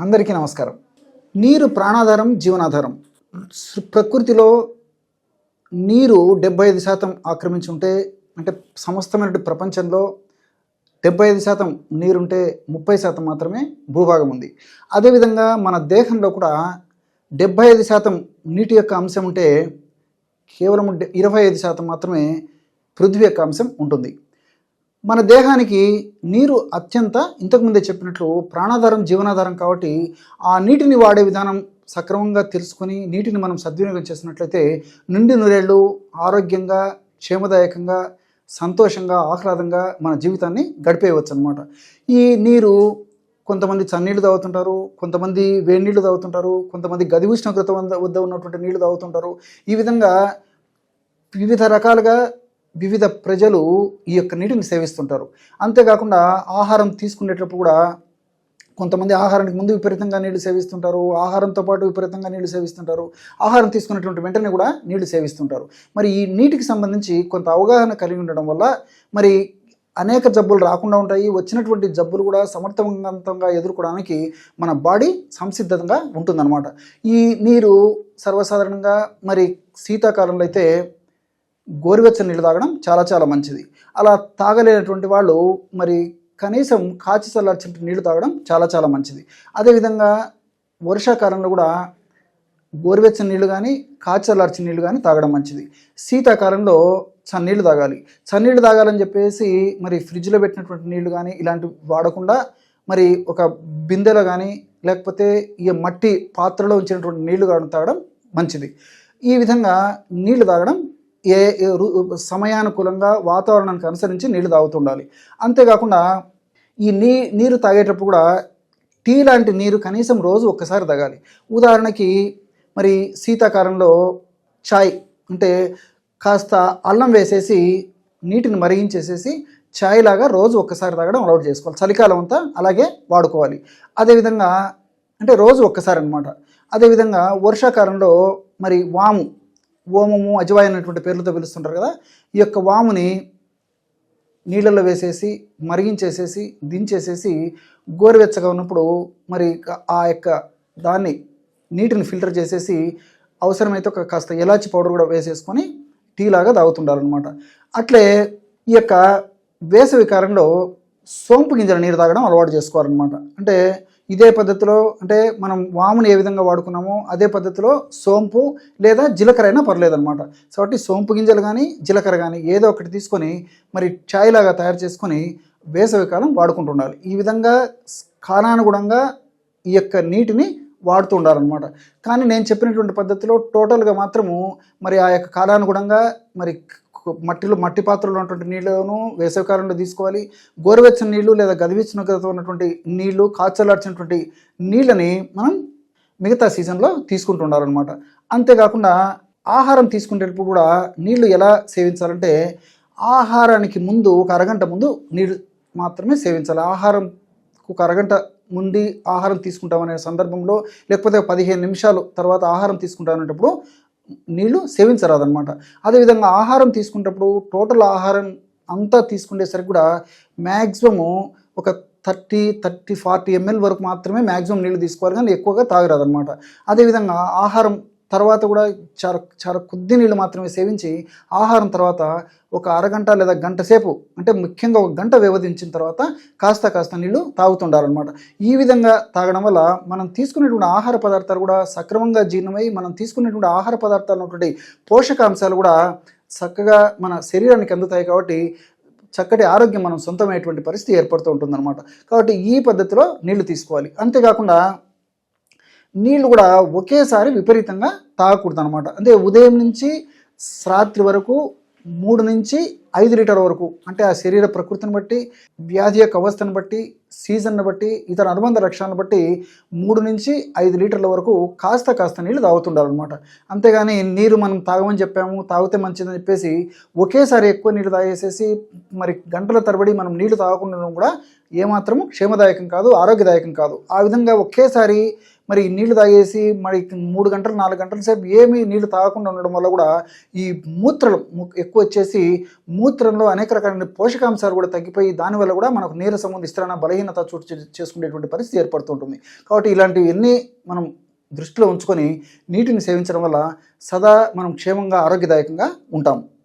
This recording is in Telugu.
అందరికీ నమస్కారం. నీరు ప్రాణాధారం జీవనాధారం. ప్రకృతిలో నీరు డెబ్బై ఐదు శాతం ఆక్రమించి ఉంటే అంటే సమస్తమైన ప్రపంచంలో డెబ్బై ఐదు శాతం నీరుంటే ముప్పై శాతం మాత్రమే భూభాగం ఉంది. అదేవిధంగా మన దేహంలో కూడా డెబ్బై ఐదు శాతం నీటి యొక్క అంశం ఉంటే కేవలం డె- ఇరవై ఐదు శాతం మాత్రమే పృథ్వీ యొక్క అంశం ఉంటుంది. మన దేహానికి నీరు అత్యంత ఇంతకుముందే చెప్పినట్లు ప్రాణాధారం జీవనాధారం కాబట్టి ఆ నీటిని వాడే విధానం సక్రమంగా తెలుసుకొని నీటిని మనం సద్వినియోగం చేసినట్లయితే నిండి నూరేళ్ళు ఆరోగ్యంగా క్షేమదాయకంగా సంతోషంగా ఆహ్లాదంగా మన జీవితాన్ని గడిపేయవచ్చు అనమాట ఈ నీరు కొంతమంది చన్నీళ్ళు తాగుతుంటారు కొంతమంది వేడి నీళ్ళు తాగుతుంటారు కొంతమంది గది ఉష్ణోగ్రత వద్ద వద్ద ఉన్నటువంటి నీళ్ళు తాగుతుంటారు. ఈ విధంగా వివిధ రకాలుగా వివిధ ప్రజలు ఈ యొక్క నీటిని సేవిస్తుంటారు. అంతేకాకుండా ఆహారం తీసుకునేటప్పుడు కూడా కొంతమంది ఆహారానికి ముందు విపరీతంగా నీళ్ళు సేవిస్తుంటారు. ఆహారంతో పాటు విపరీతంగా నీళ్ళు సేవిస్తుంటారు. ఆహారం తీసుకున్నటువంటి వెంటనే కూడా నీళ్ళు సేవిస్తుంటారు. మరి ఈ నీటికి సంబంధించి కొంత అవగాహన కలిగి ఉండడం వల్ల మరి అనేక జబ్బులు రాకుండా ఉంటాయి. వచ్చినటువంటి జబ్బులు కూడా సమర్థవంతంగా ఎదుర్కోవడానికి మన బాడీ సంసిద్ధంగా ఉంటుందన్నమాట. ఈ నీరు సర్వసాధారణంగా మరి శీతాకాలంలో అయితే గోరువెచ్చని నీళ్ళు తాగడం చాలా చాలా మంచిది. అలా తాగలేనటువంటి వాళ్ళు మరి కనీసం కాచి చల్లార్చిన నీళ్ళు తాగడం చాలా చాలా మంచిది. అదేవిధంగా వర్షాకాలంలో కూడా గోరువెచ్చని నీళ్ళు కానీ కాచి చల్లార్చిన నీళ్ళు కానీ తాగడం మంచిది. శీతాకాలంలో చన్నీళ్ళు తాగాలి. చన్నీళ్ళు తాగాలని చెప్పేసి మరి ఫ్రిడ్జ్లో పెట్టినటువంటి నీళ్ళు కానీ ఇలాంటివి వాడకుండా మరి ఒక బిందెలో కానీ లేకపోతే ఈ మట్టి పాత్రలో ఉంచినటువంటి నీళ్ళు కానీ తాగడం మంచిది. ఈ విధంగా నీళ్ళు తాగడం ఏ రు- సమయానుకూలంగా వాతావరణానికి అనుసరించి నీళ్ళు తాగుతుండాలి. అంతేకాకుండా ఈ నీ నీరు తాగేటప్పుడు కూడా టీ లాంటి నీరు కనీసం రోజు ఒక్కసారి తాగాలి. ఉదాహరణకి మరి శీతాకాలంలో చాయ్ అంటే కాస్త అల్లం వేసేసి నీటిని మరిగించేసేసి చాయ్ లాగా రోజు ఒక్కసారి తాగడం అలవాటు చేసుకోవాలి. చలికాలం అంతా అలాగే వాడుకోవాలి. అదేవిధంగా అంటే రోజు ఒక్కసారి అనమాట అదేవిధంగా వర్షాకాలంలో మరి వాము ఓమము అజవాయి అనేటువంటి పేర్లతో పిలుస్తుంటారు కదా. ఈ యొక్క వాముని నీళ్ళల్లో వేసేసి మరిగించేసేసి దించేసేసి గోరువెచ్చగా ఉన్నప్పుడు మరి ఆ యొక్క దాన్ని నీటిని ఫిల్టర్ చేసేసి అవసరమైతే ఒక కాస్త ఎలాచి పౌడర్ కూడా వేసేసుకొని టీ లాగా తాగుతుండాలన్నమాట. అట్లే ఈ యొక్క వేసవి కాలంలో సోంపు గింజల నీరు తాగడం అలవాటు చేసుకోవాలన్నమాట. అంటే ఇదే పద్ధతిలో అంటే మనం వాముని ఏ విధంగా వాడుకున్నామో అదే పద్ధతిలో సోంపు లేదా జీలకర్ర అయినా పర్లేదనమాట కాబట్టి సోంపు గింజలు కానీ జీలకర్ర కానీ ఏదో ఒకటి తీసుకొని మరి ఛాయ్ లాగా తయారు చేసుకొని వేసవికాలం వాడుకుంటుండాలి. ఈ విధంగా కాలానుగుణంగా ఈ యొక్క నీటిని వాడుతూ ఉండాలన్నమాట. కానీ నేను చెప్పినటువంటి పద్ధతిలో టోటల్గా మాత్రము మరి ఆ యొక్క కాలానుగుణంగా మరి మట్టిలో మట్టి పాత్రలో ఉన్నటువంటి నీళ్ళను వేసవికాలంలో తీసుకోవాలి. గోరువెచ్చని నీళ్ళు లేదా గదివిచ్చినగత ఉన్నటువంటి నీళ్ళు కాచలార్చినటువంటి నీళ్ళని మనం మిగతా సీజన్లో తీసుకుంటున్నారనమాట అంతేకాకుండా ఆహారం తీసుకునేటప్పుడు కూడా నీళ్ళు ఎలా సేవించాలంటే ఆహారానికి ముందు ఒక అరగంట ముందు నీళ్ళు మాత్రమే సేవించాలి. ఆహారం ఒక అరగంట ముందు ఆహారం తీసుకుంటామనే సందర్భంలో లేకపోతే పదిహేను నిమిషాలు తర్వాత ఆహారం తీసుకుంటామనేటప్పుడు నీళ్ళు సేవించరాదనమాట అదేవిధంగా ఆహారం తీసుకునేటప్పుడు టోటల్ ఆహారం అంతా తీసుకునేసరికి కూడా మ్యాక్సిమము ఒక థర్టీ థర్టీ ఫార్టీ ఎంఎల్ వరకు మాత్రమే మ్యాక్సిమం నీళ్ళు తీసుకోవాలి కానీ ఎక్కువగా తాగరాదనమాట అదేవిధంగా ఆహారం తర్వాత కూడా చాలా చాలా కొద్ది నీళ్ళు మాత్రమే సేవించి ఆహారం తర్వాత ఒక అరగంట లేదా గంట సేపు అంటే ముఖ్యంగా ఒక గంట వ్యవధించిన తర్వాత కాస్త కాస్త నీళ్ళు తాగుతుండాలన్నమాట. ఈ విధంగా తాగడం వల్ల మనం తీసుకునేటువంటి ఆహార పదార్థాలు కూడా సక్రమంగా జీర్ణమై మనం తీసుకునేటువంటి ఆహార పదార్థాలు ఉన్నటువంటి పోషకాంశాలు కూడా చక్కగా మన శరీరానికి అందుతాయి కాబట్టి చక్కటి ఆరోగ్యం మనం సొంతమైనటువంటి పరిస్థితి ఏర్పడుతూ ఉంటుందన్నమాట. కాబట్టి ఈ పద్ధతిలో నీళ్ళు తీసుకోవాలి. అంతేకాకుండా నీళ్ళు కూడా ఒకేసారి విపరీతంగా తాగకూడదు అనమాట అంటే ఉదయం నుంచి రాత్రి వరకు మూడు నుంచి ఐదు లీటర్ వరకు అంటే ఆ శరీర ప్రకృతిని బట్టి వ్యాధి యొక్క అవస్థను బట్టి సీజన్ను బట్టి ఇతర అనుబంధ లక్షణాలను బట్టి మూడు నుంచి ఐదు లీటర్ల వరకు కాస్త కాస్త నీళ్ళు తాగుతుండాలన్నమాట. అంతేగాని నీరు మనం తాగమని చెప్పాము తాగితే మంచిదని చెప్పేసి ఒకేసారి ఎక్కువ నీళ్ళు తాగేసేసి మరి గంటల తరబడి మనం నీళ్ళు తాగకుండా కూడా ఏమాత్రము క్షేమదాయకం కాదు ఆరోగ్యదాయకం కాదు. ఆ విధంగా ఒకేసారి మరి నీళ్ళు తాగేసి మరి మూడు గంటలు నాలుగు గంటల సేపు ఏమీ నీళ్ళు తాగకుండా ఉండడం వల్ల కూడా ఈ మూత్రలు ఎక్కువ వచ్చేసి మూత్రంలో అనేక రకాలైన పోషకాంశాలు కూడా తగ్గిపోయి దానివల్ల కూడా మనకు నీరసము విస్తరణ బలహీనత చోటు చేసుకునేటువంటి పరిస్థితి ఏర్పడుతుంటుంది. కాబట్టి ఇలాంటివన్నీ మనం దృష్టిలో ఉంచుకొని నీటిని సేవించడం వల్ల సదా మనం క్షేమంగా ఆరోగ్యదాయకంగా ఉంటాం